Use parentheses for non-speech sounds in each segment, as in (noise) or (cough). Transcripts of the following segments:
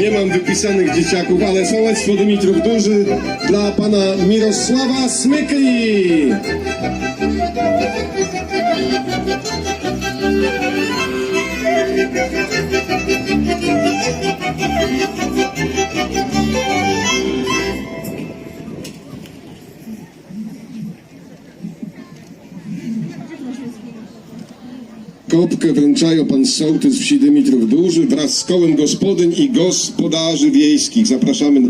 nie mam wypisanych dzieciaków, ale sołectwo Dymitrów Duży dla pana Mirosława Smykli. Kopkę wręczają pan sołtys wsi Dymitrów Duży wraz z kołem gospodyń i gospodarzy wiejskich. Zapraszamy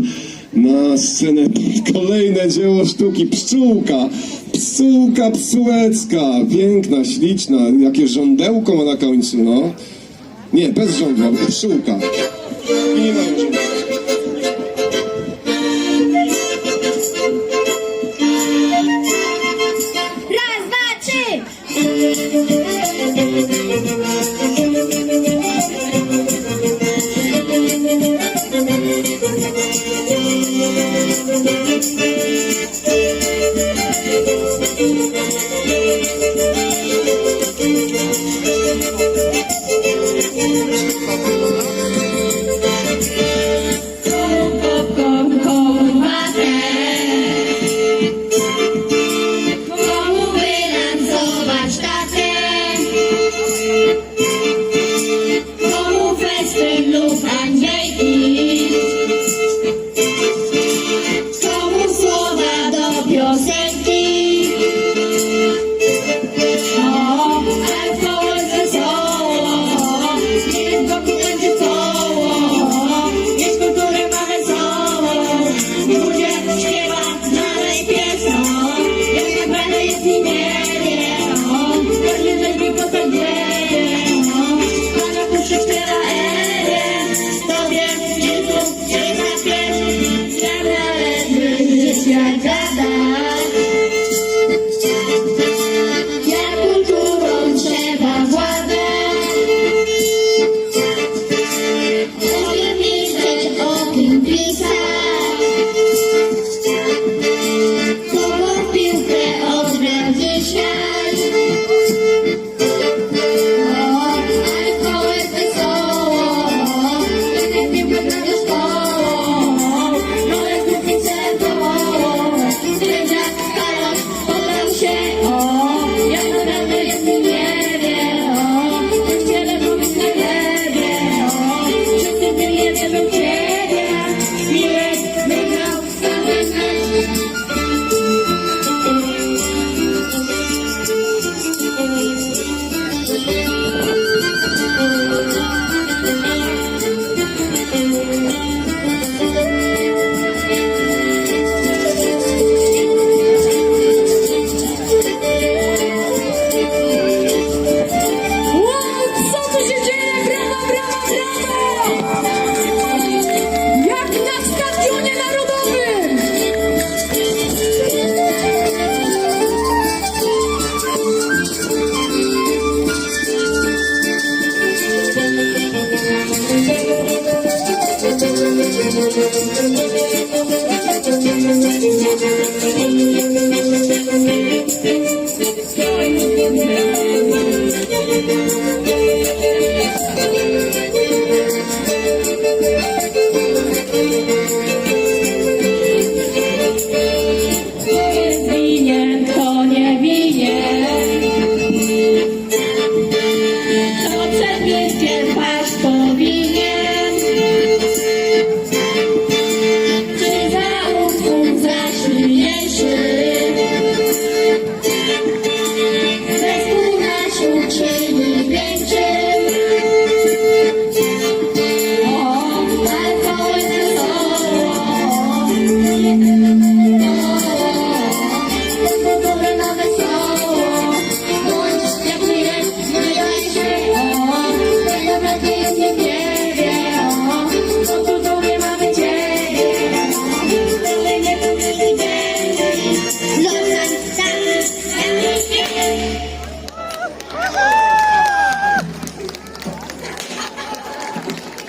na scenę (laughs) kolejne dzieło sztuki Pszczółka. Pszczółka pszczółecka. Piękna, śliczna. Jakie żądełko ma na końcu, no. Nie, bez żądła, pszczółka. I nie żądełka. Gracias.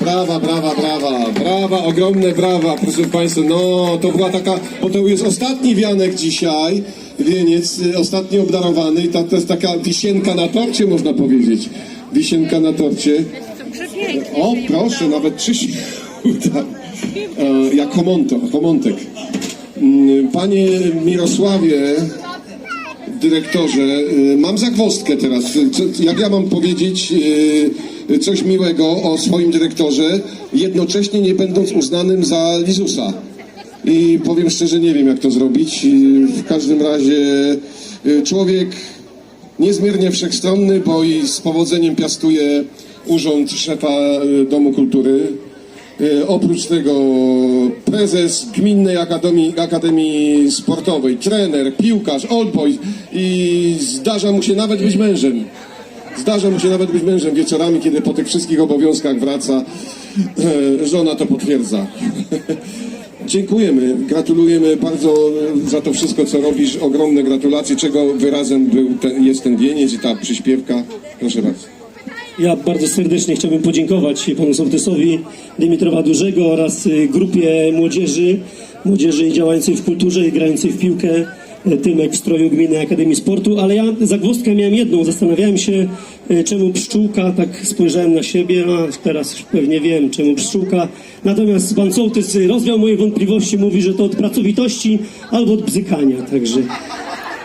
Brawa, brawa, brawa, brawa, ogromne brawa, proszę Państwa. No, to była taka, bo to jest ostatni wianek dzisiaj, wieniec, y, ostatni obdarowany i ta, to jest taka wisienka na torcie, można powiedzieć. Wisienka na torcie. O, proszę, nawet trzy się (laughs) uda. E, Jak homonto, homontek. Mm, Panie Mirosławie, dyrektorze, y, mam zagwozdkę teraz. Jak ja mam powiedzieć y, coś miłego o swoim dyrektorze, jednocześnie nie będąc uznanym za Lizusa? I powiem szczerze, nie wiem jak to zrobić. Y, W każdym razie człowiek niezmiernie wszechstronny, bo i z powodzeniem piastuje urząd szefa Domu Kultury. Y, Oprócz tego prezes Gminnej Akademii, Akademii Sportowej, trener, piłkarz, oldboy i zdarza mu się nawet być mężem. Zdarza mu się nawet być mężem wieczorami, kiedy po tych wszystkich obowiązkach wraca. E, Żona to potwierdza. (laughs) Dziękujemy, gratulujemy bardzo za to wszystko, co robisz. Ogromne gratulacje, czego wyrazem był ten, jest ten wieniec i ta przyśpiewka. Proszę bardzo. Ja bardzo serdecznie chciałbym podziękować panu sołtysowi Dimitrowa Dużego oraz y, grupie młodzieży, młodzieży działającej w kulturze i grającej w piłkę, y, Tymek w stroju Gminy Akademii Sportu, ale ja zagwozdkę miałem jedną, zastanawiałem się y, czemu pszczółka, tak spojrzałem na siebie, a teraz pewnie wiem czemu pszczółka, natomiast pan sołtys rozwiał moje wątpliwości, mówi, że to od pracowitości albo od bzykania, także...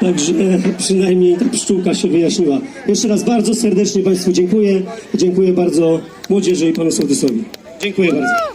Także przynajmniej ta pszczółka się wyjaśniła. Jeszcze raz bardzo serdecznie Państwu dziękuję. Dziękuję bardzo młodzieży i panu sołtysowi. Dziękuję bardzo.